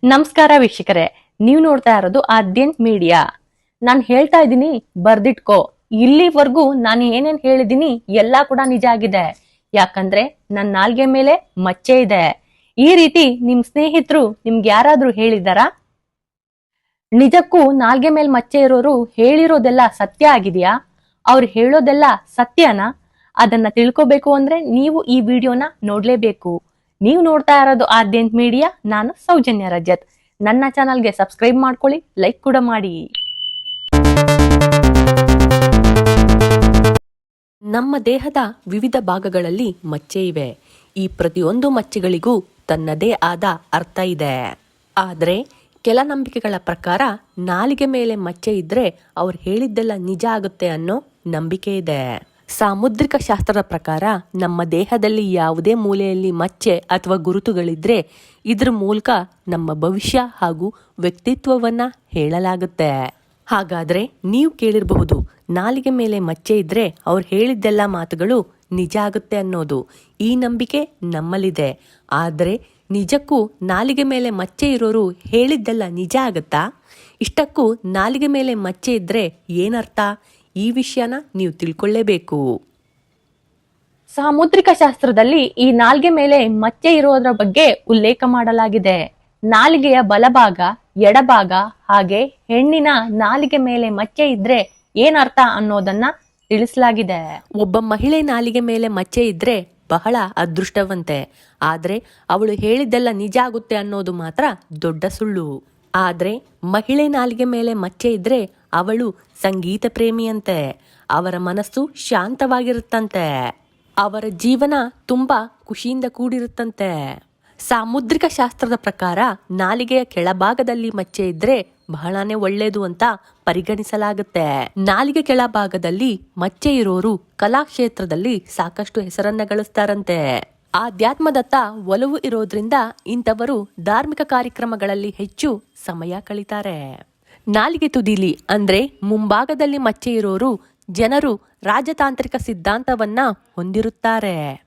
ನಮಸ್ಕಾರ ವೀಕ್ಷಕರೇ, ನೀವು ನೋಡ್ತಾ ಇರೋದು ಆದ್ಯಂತ್ ಮೀಡಿಯಾ. ನಾನು ಹೇಳ್ತಾ ಇದ್ದೀನಿ, ಬರ್ದಿಟ್ಕೋ. ಇಲ್ಲಿವರೆಗೂ ನಾನು ಏನೇನ್ ಹೇಳಿದೀನಿ ಎಲ್ಲಾ ಕೂಡ ನಿಜ ಆಗಿದೆ. ಯಾಕಂದ್ರೆ ನನ್ನ ನಾಲ್ಗೆ ಮೇಲೆ ಮಚ್ಚೆ ಇದೆ. ಈ ರೀತಿ ನಿಮ್ ಸ್ನೇಹಿತರು ನಿಮ್ಗೆ ಯಾರಾದ್ರೂ ಹೇಳಿದಾರಾ ನಿಜಕ್ಕೂ ನಾಲ್ಗೆ ಮೇಲೆ ಮಚ್ಚೆ ಇರೋರು ಹೇಳಿರೋದೆಲ್ಲ ಸತ್ಯ ಆಗಿದೆಯಾ? ಅವ್ರು ಹೇಳೋದೆಲ್ಲ ಸತ್ಯನಾ? ಅದನ್ನ ತಿಳ್ಕೊಬೇಕು ಅಂದ್ರೆ ನೀವು ಈ ವಿಡಿಯೋನ ನೋಡ್ಲೇಬೇಕು. ನೀವು ನೋಡ್ತಾ ಇರೋದು ಆದ್ಯಂತ್ ಮೀಡಿಯಾ, ನಾನು ಸೌಜನ್ಯ ರಜತ್. ನನ್ನ ಚಾನಲ್ಗೆ ಸಬ್ಸ್ಕ್ರೈಬ್ ಮಾಡ್ಕೊಳ್ಳಿ, ಲೈಕ್ ಕೂಡ ಮಾಡಿ. ನಮ್ಮ ದೇಹದ ವಿವಿಧ ಭಾಗಗಳಲ್ಲಿ ಮಚ್ಚೆ ಇವೆ. ಈ ಪ್ರತಿಯೊಂದು ಮಚ್ಚೆಗಳಿಗೂ ತನ್ನದೇ ಆದ ಅರ್ಥ ಇದೆ. ಆದರೆ, ಕೆಲ ನಂಬಿಕೆಗಳ ಪ್ರಕಾರ ನಾಲಿಗೆ ಮೇಲೆ ಮಚ್ಚೆ ಇದ್ರೆ ಅವ್ರು ಹೇಳಿದ್ದೆಲ್ಲ ನಿಜ ಆಗುತ್ತೆ ಅನ್ನೋ ನಂಬಿಕೆ ಇದೆ. ಸಾಮುದ್ರಿಕ ಶಾಸ್ತ್ರದ ಪ್ರಕಾರ ನಮ್ಮ ದೇಹದಲ್ಲಿ ಯಾವುದೇ ಮೂಲೆಯಲ್ಲಿ ಮಚ್ಚೆ ಅಥವಾ ಗುರುತುಗಳಿದ್ರೆ ಇದ್ರ ಮೂಲಕ ನಮ್ಮ ಭವಿಷ್ಯ ಹಾಗೂ ವ್ಯಕ್ತಿತ್ವವನ್ನ ಹೇಳಲಾಗುತ್ತೆ. ಹಾಗಾದ್ರೆ ನೀವು ಕೇಳಿರಬಹುದು, ನಾಲಿಗೆ ಮೇಲೆ ಮಚ್ಚೆ ಇದ್ರೆ ಅವ್ರು ಹೇಳಿದ್ದೆಲ್ಲ ಮಾತುಗಳು ನಿಜ ಆಗುತ್ತೆ ಅನ್ನೋದು. ಈ ನಂಬಿಕೆ ನಮ್ಮಲ್ಲಿದೆ. ಆದರೆ ನಿಜಕ್ಕೂ ನಾಲಿಗೆ ಮೇಲೆ ಮಚ್ಚೆ ಇರೋರು ಹೇಳಿದ್ದೆಲ್ಲ ನಿಜ ಆಗುತ್ತಾ? ಇಷ್ಟಕ್ಕೂ ನಾಲಿಗೆ ಮೇಲೆ ಮಚ್ಚೆ ಇದ್ರೆ ಏನರ್ಥ? ಈ ವಿಷಯನ ನೀವು ತಿಳ್ಕೊಳ್ಳೇಬೇಕು. ಸಾಮುದ್ರಿಕ ಶಾಸ್ತ್ರದಲ್ಲಿ ಈ ನಾಲ್ಗೆ ಮೇಲೆ ಮಚ್ಚೆ ಇರೋದ್ರ ಬಗ್ಗೆ ಉಲ್ಲೇಖ ಮಾಡಲಾಗಿದೆ. ನಾಲಿಗೆಯ ಬಲಭಾಗ ಎಡಭಾಗ ಹಾಗೆ ಹೆಣ್ಣಿನ ನಾಲಿಗೆ ಮೇಲೆ ಮಚ್ಚೆ ಇದ್ರೆ ಏನರ್ಥ ಅನ್ನೋದನ್ನ ತಿಳಿಸಲಾಗಿದೆ. ಒಬ್ಬ ಮಹಿಳೆ ನಾಲಿಗೆ ಮೇಲೆ ಮಚ್ಚೆ ಇದ್ರೆ ಬಹಳ ಅದೃಷ್ಟವಂತೆ. ಆದ್ರೆ ಅವಳು ಹೇಳಿದ್ದೆಲ್ಲ ನಿಜ ಆಗುತ್ತೆ ಅನ್ನೋದು ಮಾತ್ರ ದೊಡ್ಡ ಸುಳ್ಳು. ಆದ್ರೆ ಮಹಿಳೆ ನಾಲಿಗೆ ಮೇಲೆ ಮಚ್ಚೆ ಇದ್ರೆ ಅವಳು ಸಂಗೀತ ಪ್ರೇಮಿಯಂತೆ ಅವರ ಮನಸ್ಸು ಶಾಂತವಾಗಿರುತ್ತಂತೆ. ಅವರ ಜೀವನ ತುಂಬಾ ಖುಷಿಯಿಂದ ಕೂಡಿರುತ್ತಂತೆ. ಸಾಮುದ್ರಿಕ ಶಾಸ್ತ್ರದ ಪ್ರಕಾರ ನಾಲಿಗೆಯ ಕೆಳಭಾಗದಲ್ಲಿ ಮಚ್ಚೆ ಇದ್ರೆ ಬಹಳನೇ ಒಳ್ಳೇದು ಅಂತ ಪರಿಗಣಿಸಲಾಗುತ್ತೆ. ನಾಲಿಗೆ ಕೆಳಭಾಗದಲ್ಲಿ ಮಚ್ಚೆ ಇರೋರು ಕಲಾಕ್ಷೇತ್ರದಲ್ಲಿ ಸಾಕಷ್ಟು ಹೆಸರನ್ನ ಗಳಿಸ್ತಾರಂತೆ. ಆಧ್ಯಾತ್ಮದತ್ತ ಒಲವು ಇರೋದ್ರಿಂದ ಇಂಥವರು ಧಾರ್ಮಿಕ ಕಾರ್ಯಕ್ರಮಗಳಲ್ಲಿ ಹೆಚ್ಚು ಸಮಯ ಕಳೀತಾರೆ. ನಾಲಿಗೆ ತುದಿಲಿ ಅಂದರೆ ಮುಂಭಾಗದಲ್ಲಿ ಮಚ್ಚೆ ಇರೋರು ಜನರು ರಾಜತಾಂತ್ರಿಕ ಸಿದ್ಧಾಂತವನ್ನ ಹೊಂದಿರುತ್ತಾರೆ.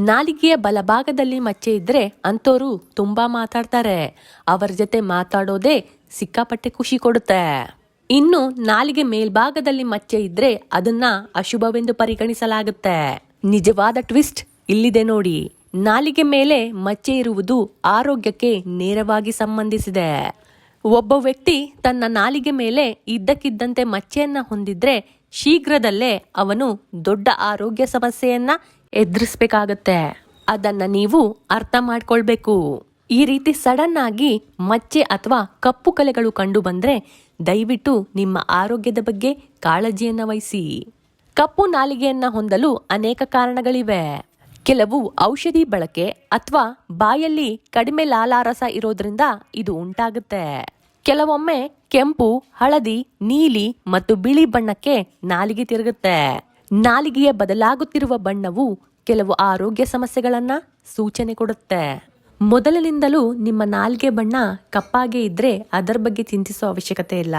ನಾಲಿಗೆಯ ಬಲಭಾಗದಲ್ಲಿ ಮಚ್ಚೆ ಇದ್ರೆ ಅಂಥೋರು ತುಂಬ ಮಾತಾಡ್ತಾರೆ. ಅವರ ಜೊತೆ ಮಾತಾಡೋದೇ ಸಿಕ್ಕಾಪಟ್ಟೆ ಖುಷಿ ಕೊಡುತ್ತೆ. ಇನ್ನು ನಾಲಿಗೆ ಮೇಲ್ಭಾಗದಲ್ಲಿ ಮಚ್ಚೆ ಇದ್ರೆ ಅದನ್ನ ಅಶುಭವೆಂದು ಪರಿಗಣಿಸಲಾಗುತ್ತೆ. ನಿಜವಾದ ಟ್ವಿಸ್ಟ್ ಇಲ್ಲಿದೆ ನೋಡಿ. ನಾಲಿಗೆ ಮೇಲೆ ಮಚ್ಚೆ ಇರುವುದು ಆರೋಗ್ಯಕ್ಕೆ ನೇರವಾಗಿ ಸಂಬಂಧಿಸಿದೆ. ಒಬ್ಬ ವ್ಯಕ್ತಿ ತನ್ನ ನಾಲಿಗೆ ಮೇಲೆ ಇದ್ದಕ್ಕಿದ್ದಂತೆ ಮಚ್ಚೆಯನ್ನ ಹೊಂದಿದ್ರೆ ಶೀಘ್ರದಲ್ಲೇ ಅವನು ದೊಡ್ಡ ಆರೋಗ್ಯ ಸಮಸ್ಯೆಯನ್ನ ಎದುರಿಸ್ಬೇಕಾಗತ್ತೆ. ಅದನ್ನ ನೀವು ಅರ್ಥ ಮಾಡ್ಕೊಳ್ಬೇಕು. ಈ ರೀತಿ ಸಡನ್ ಆಗಿ ಮಚ್ಚೆ ಅಥವಾ ಕಪ್ಪು ಕಲೆಗಳು ಕಂಡು ಬಂದ್ರೆ ದಯವಿಟ್ಟು ನಿಮ್ಮ ಆರೋಗ್ಯದ ಬಗ್ಗೆ ಕಾಳಜಿಯನ್ನ ವಹಿಸಿ. ಕಪ್ಪು ನಾಲಿಗೆಯನ್ನ ಹೊಂದಲು ಅನೇಕ ಕಾರಣಗಳಿವೆ. ಕೆಲವು ಔಷಧಿ ಬಳಕೆ ಅಥವಾ ಬಾಯಲ್ಲಿ ಕಡಿಮೆ ಲಾಲಾರಸ ಇರೋದ್ರಿಂದ ಇದು ಉಂಟಾಗುತ್ತೆ. ಕೆಲವೊಮ್ಮೆ ಕೆಂಪು, ಹಳದಿ, ನೀಲಿ ಮತ್ತು ಬಿಳಿ ಬಣ್ಣಕ್ಕೆ ನಾಲಿಗೆ ತಿರುಗುತ್ತೆ. ನಾಲಿಗೆಯ ಬದಲಾಗುತ್ತಿರುವ ಬಣ್ಣವು ಕೆಲವು ಆರೋಗ್ಯ ಸಮಸ್ಯೆಗಳನ್ನ ಸೂಚನೆ ಕೊಡುತ್ತೆ. ಮೊದಲಿನಿಂದಲೂ ನಿಮ್ಮ ನಾಲಿಗೆ ಬಣ್ಣ ಕಪ್ಪಾಗೆ ಇದ್ರೆ ಅದರ ಬಗ್ಗೆ ಚಿಂತಿಸೋ ಅವಶ್ಯಕತೆ ಇಲ್ಲ.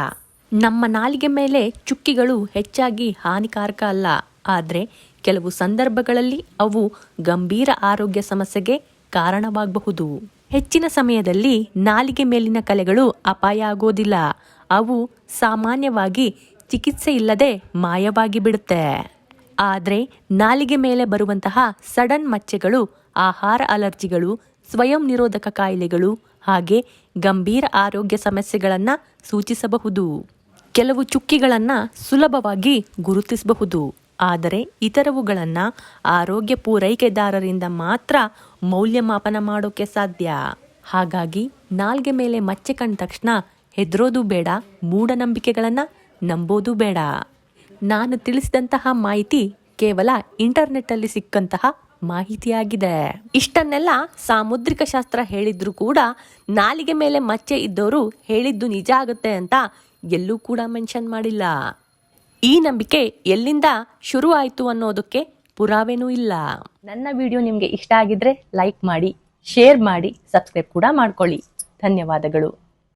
ನಮ್ಮ ನಾಲಿಗೆ ಮೇಲೆ ಚುಕ್ಕಿಗಳು ಹೆಚ್ಚಾಗಿ ಹಾನಿಕಾರಕ ಅಲ್ಲ. ಆದರೆ ಕೆಲವು ಸಂದರ್ಭಗಳಲ್ಲಿ ಅವು ಗಂಭೀರ ಆರೋಗ್ಯ ಸಮಸ್ಯೆಗೆ ಕಾರಣವಾಗಬಹುದು. ಹೆಚ್ಚಿನ ಸಮಯದಲ್ಲಿ ನಾಲಿಗೆ ಮೇಲಿನ ಕಲೆಗಳು ಅಪಾಯ ಆಗೋದಿಲ್ಲ. ಅವು ಸಾಮಾನ್ಯವಾಗಿ ಚಿಕಿತ್ಸೆ ಇಲ್ಲದೆ ಮಾಯವಾಗಿ ಬಿಡುತ್ತೆ. ಆದರೆ ನಾಲಿಗೆ ಮೇಲೆ ಬರುವಂತಹ ಸಡನ್ ಮಚ್ಚೆಗಳು, ಆಹಾರ ಅಲರ್ಜಿಗಳು, ಸ್ವಯಂ ನಿರೋಧಕ ಕಾಯಿಲೆಗಳು ಹಾಗೆ ಗಂಭೀರ ಆರೋಗ್ಯ ಸಮಸ್ಯೆಗಳನ್ನು ಸೂಚಿಸಬಹುದು. ಕೆಲವು ಚುಕ್ಕಿಗಳನ್ನು ಸುಲಭವಾಗಿ ಗುರುತಿಸಬಹುದು. ಆದರೆ ಇತರವುಗಳನ್ನು ಆರೋಗ್ಯ ಪೂರೈಕೆದಾರರಿಂದ ಮಾತ್ರ ಮೌಲ್ಯಮಾಪನ ಮಾಡೋಕ್ಕೆ ಸಾಧ್ಯ. ಹಾಗಾಗಿ ನಾಲ್ಗೆ ಮೇಲೆ ಮಚ್ಚೆ ಕಂಡ ತಕ್ಷಣ ಹೆದರೋದು ಬೇಡ, ಮೂಢನಂಬಿಕೆಗಳನ್ನು ನಂಬೋದು ಬೇಡ. ನಾನು ತಿಳಿಸಿದಂತಹ ಮಾಹಿತಿ ಕೇವಲ ಇಂಟರ್ನೆಟ್ಟಲ್ಲಿ ಸಿಕ್ಕಂತಹ ಮಾಹಿತಿಯಾಗಿದೆ. ಇಷ್ಟನ್ನೆಲ್ಲ ಸಾಮುದ್ರಿಕ ಶಾಸ್ತ್ರ ಹೇಳಿದ್ರು ಕೂಡ ನಾಲಿಗೆ ಮೇಲೆ ಮಚ್ಚೆ ಇದ್ದವರು ಹೇಳಿದ್ದು ನಿಜ ಆಗುತ್ತೆ ಅಂತ ಎಲ್ಲೂ ಕೂಡ ಮೆನ್ಷನ್ ಮಾಡಿಲ್ಲ. ಈ ನಂಬಿಕೆ ಎಲ್ಲಿಂದ ಶುರು ಆಯಿತು ಅನ್ನೋದಕ್ಕೆ ಪುರಾವೆನೂ ಇಲ್ಲ. ನನ್ನ ವಿಡಿಯೋ ನಿಮಗೆ ಇಷ್ಟ ಆಗಿದ್ರೆ ಲೈಕ್ ಮಾಡಿ, ಶೇರ್ ಮಾಡಿ, ಸಬ್ಸ್ಕ್ರೈಬ್ ಕೂಡ ಮಾಡ್ಕೊಳ್ಳಿ. ಧನ್ಯವಾದಗಳು.